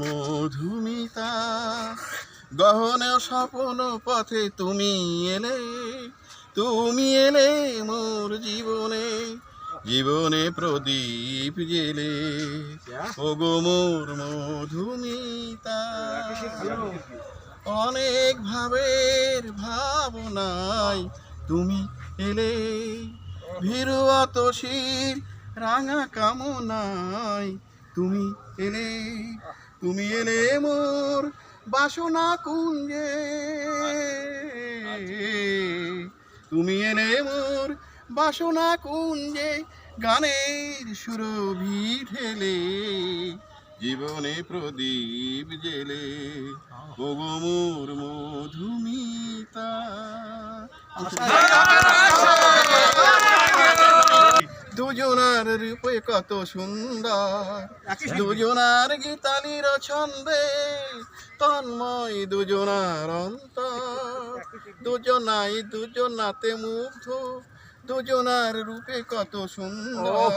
মধুমিতা, গহন স্বপ্ন পথে তুমি এলে তুমি এলে মোর জীবনে জীবনে প্রদীপ জেলে ওগো মোর মধুমিতা, অনেক ভাবের ভাবনায় তুমি এলে। ভীরু অতসীর রাঙা কামনায় তুমি এলে তুমি এলে মোর বাসনা কুঞ্জে। তুমি এলে মোর বাসনা কুঞ্জে গানের সুরভি ঢেলে জীবনে প্রদীপ জেলে। ওগো মোর মধুমিতা। দুজনার রূপে কত সুন্দর। দুজনার গীতা নির ছন্দে তন্ময় দুজনার অন্তর। দুজনাই দুজনাতে মুগ্ধ দুজনার রূপে কত সুন্দর।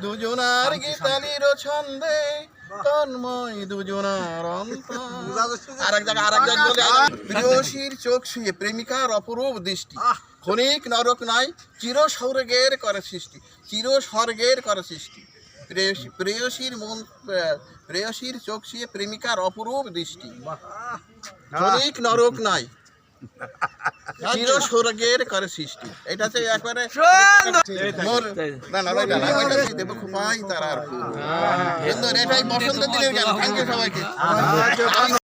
দুজনার গীতালির ছন্দে তন্ময় দুজনার অন্তর। আরেক জায়গা আরেক জায়গা বলে প্রিয়সীর চোখ শুয়ে প্রেমিকার অপরূপ দৃষ্টি। ক্ষণিক নরক নাই চির স্বর্গের করে সৃষ্টি। চির স্বর্গের করে সৃষ্টি। প্রেয়সী- প্রেয়সীর মন প্রেয়সীর চোখ শুয়ে প্রেমিকার অপরূপ দৃষ্টি। ক্ষণিক নরক নাই। চির স্বর্গের করে সৃষ্টি। এটা হচ্ছে একবারে মোর না না ওইটা না ওইটা দিয়ে খুপাই তার আর ফুল সুন্দর এটাই বসন্ত দিলে গান থ্যাংক ইউ সবাইকে।